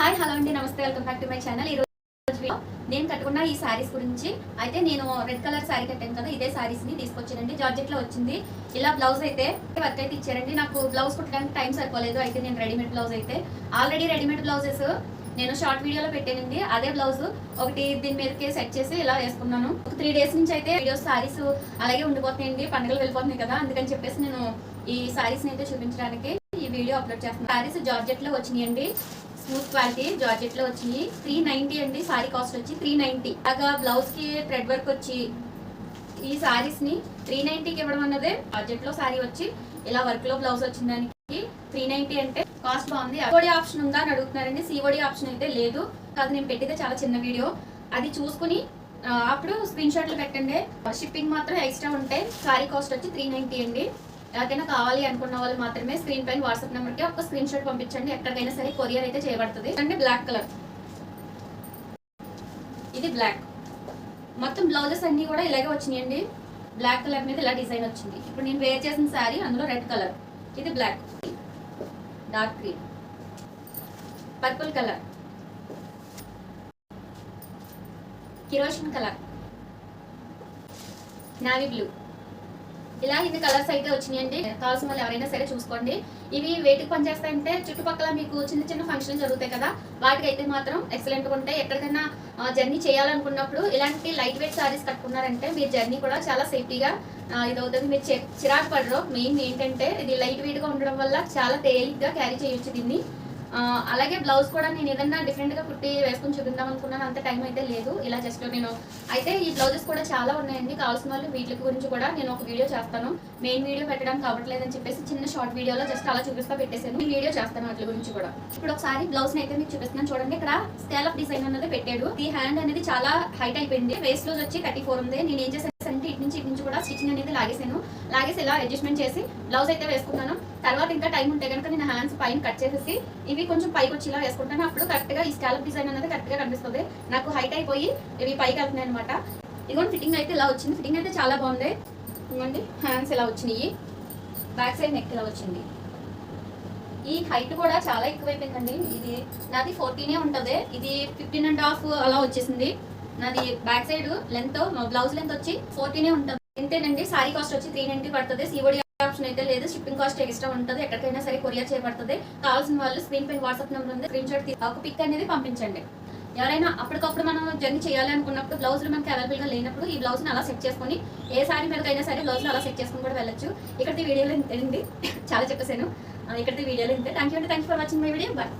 Hi hello అండి. నమస్తే. Welcome back to my channel ఈ రోజు నేను కట్టుకున్న ఈ శారీస్ గురించి అయితే నేను రెడ్ కలర్ శారీ కట్టాను కదా ఇదే శారీస్ని తీసుకొచ్చానండి. జార్జెట్లో వచ్చింది. ఇలా బ్లౌజ్ అయితే వర్క్ అయితే ఇచ్చారండి. నాకు బ్లౌజ్ కుట్టడానికి టైం సరిపోలేదు. అయితే నేను రెడీమేడ్ బ్లౌజ్ అయితే. ఆల్రెడీ రెడీమేడ్ బ్లౌజెస్ నేను షార్ట్ వీడియోలో పెట్టానండి. అదే బ్లౌజ్ ఒకటి దీని మీదకి సెట్ చేసి ఇలా వేసుకున్నాను. ఒక త్రీ డేస్ నుంచి అయితే వీడియోస్ సారీస్ అలాగే ఉండిపోతున్నాయండి. పండుగలు వెళ్ళిపోతున్నాయి కదా. అందుకని చెప్పేసి నేను ఈ సారీస్ని అయితే చూపించడానికి ఈ వీడియో అప్లోడ్ చేస్తున్నాను. సారీస్ జార్జెట్లో వచ్చినాయండి. స్మూత్ క్వాలిటీ జార్జెట్లో వచ్చింది త్రీ నైన్టీ అండి సారీ కాస్ట్ వచ్చి త్రీ నైన్టీ అలాగా బ్లౌజ్కి థ్రెడ్ వర్క్ వచ్చి ఈ సారీస్ని త్రీ నైన్టీకి ఇవ్వడం అన్నదే. బడ్జెట్లో సారీ వచ్చి ఇలా వర్క్లో బ్లౌజ్ వచ్చిన దానికి త్రీ నైన్టీ అంటే కాస్ట్ బాగుంది. సిఓడి ఆప్షన్ ఉందా అని అడుగుతున్నారండి. సిఓడి ఆప్షన్ అయితే లేదు. కాదు నేను పెట్టితే చాలా చిన్న వీడియో అది చూసుకుని అప్పుడు స్క్రీన్ షాట్లు పెట్టండి. షిప్పింగ్ మాత్రం ఎక్స్ట్రా ఉంటాయి సారీ కాస్ట్ వచ్చి త్రీ నైన్టీ అండి. ఎవరికైనా కావాలి అనుకున్న వాళ్ళు మాత్రమే స్క్రీన్ పైన వాట్సాప్ నెంబర్కి ఒక స్క్రీన్ షాట్ పంపించండి. ఎక్కడికైనా సరే కొరియర్ అయితే చేయబడుతుంది. అంటే బ్లాక్ కలర్ ఇది బ్లాక్ మొత్తం బ్లౌజెస్ అన్ని కూడా ఇలాగే వచ్చినాయండి. బ్లాక్ కలర్ మీద ఇలా డిజైన్ వచ్చింది. ఇప్పుడు నేను వేర్ చేసిన శారీ అందులో రెడ్ కలర్ ఇది black dark green purple colour కిరోషన్ colour navy blue ఇలా ఇన్ని కలర్స్ అయితే వచ్చినాయండి కావాల్సిన వాళ్ళు ఎవరైనా సరే చూసుకోండి. ఇవి వేటికి పనిచేస్తాయంటే చుట్టుపక్కల మీకు చిన్న చిన్న ఫంక్షన్ జరుగుతాయి కదా వాటికి అయితే మాత్రం ఎక్సలెంట్గా ఉంటాయి. ఎక్కడికైనా జర్నీ చేయాలనుకున్నప్పుడు ఇలాంటి లైట్ వెయిట్ సారీస్ కట్టుకున్నారంటే మీరు జర్నీ కూడా చాలా సేఫ్టీగా ఇది అవుతుంది మీరు చిరాకు పడరు. మెయిన్ ఏంటంటే ఇది లైట్ వెయిట్గా ఉండడం వల్ల చాలా తేలిగ్గా క్యారీ చేయొచ్చు దీన్ని. అలాగే బ్లౌజ్ కూడా నేను ఏదన్నా డిఫరెంట్గా కుట్టి వేసుకుని చూపిద్దాం అనుకున్నాను అంత టైం అయితే లేదు. ఇలా జస్ట్ నేను అయితే ఈ బ్లౌజెస్ కూడా చాలా ఉన్నాయండి. కావాల్సిన వాళ్ళు వీటి గురించి కూడా నేను ఒక వీడియో చేస్తాను. మెయిన్ వీడియో పెట్టడానికి అవ్వట్లేదని చెప్పేసి చిన్న షార్ట్ వీడియోలో జస్ట్ అలా చూపిస్తా పెట్టేసాను ఈ వీడియో చేస్తాను వాటి గురించి కూడా. ఇప్పుడు ఒకసారి బ్లౌజ్ అయితే మీకు చూపిస్తున్నాను చూడండి. ఇక్కడ స్కేల్ ఆఫ్ డిజైన్ అనేది పెట్టాడు. ఈ హ్యాండ్ అనేది చాలా హైట్ అయిపోయింది. వేస్ట్ లోజ్ వచ్చి థర్టీ ఫోర్ ఉంది. నేను ఏం చేశాను అంటే ఇటు నుంచి ఇటు నుంచి కూడా స్టిచ్చింగ్ అనేది లాగేసాను. లాగేసి ఇలా అడ్జస్ట్మెంట్ చేసి బ్లౌజ్ అయితే వేసుకున్నాను. తర్వాత ఇంకా టైం ఉంటే కనుక నేను హ్యాండ్స్ పైన కట్ చేసేసి ఇవి కొంచెం పైకి వచ్చి ఇలా వేసుకుంటాను. అప్పుడు కరెక్ట్గా ఈ స్కాలప్ డిజైన్ అనేది కరెక్ట్గా కనిపిస్తుంది. నాకు హైట్ అయిపోయి ఇవి పైకి వెళ్తున్నాయి అనమాట ఇదిగోండి ఫిట్టింగ్ అయితే ఇలా వచ్చింది. ఫిట్టింగ్ అయితే చాలా బాగుంది. ఇదిగోండి హ్యాండ్స్ ఇలా వచ్చినాయి. బ్యాక్ సైడ్ నెక్ ఇలా వచ్చింది. ఈ హైట్ కూడా చాలా ఎక్కువైపోయిందండి. ఇది నాది ఫోర్టీనే ఉంటుంది. ఇది ఫిఫ్టీన్ అండ్ హాఫ్ అలా వచ్చేసింది. నాది back side length blouse length వచ్చి ఫోర్టీనే ఉంటుంది. ఇంతేనండి సారీ కాస్ట్ వచ్చి త్రీ నైన్టీ పడుతుంది. సీఓడి ఆప్షన్ అయితే లేదు. షిప్పింగ్ కాస్ట్ ఎక్స్ట్రా ఉంటుంది. ఎక్కడికైనా సరే కొరియర్ చేయబడుతుంది. కావాల్సిన వాళ్ళు స్క్రీన్ పైన వాట్సాప్ నెంబర్ ఉంది. స్క్రీన్ షాట్ ఒక పిక్ అనేది పంపించండి. ఎవరైనా అప్పటికప్పుడు మనం జర్నీ చేయాలి అనుకున్నప్పుడు బ్లౌజులు మనకి అవైలబుల్గా లేనప్పుడు ఈ బ్లౌజ్ని అలా సెట్ చేసుకుని ఏ సారీ మీదకైనా సరే బ్లౌజ్ని అలా సెట్ చేసుకుని కూడా వెళ్ళొచ్చు. ఇక్కడికి వీడియోలో ఇంతేనండి చాలా చెప్పేసాను ఇక్కడికి వీడియోలో ఇంతే థ్యాంక్ యూ అండి. Thank for watching my video bye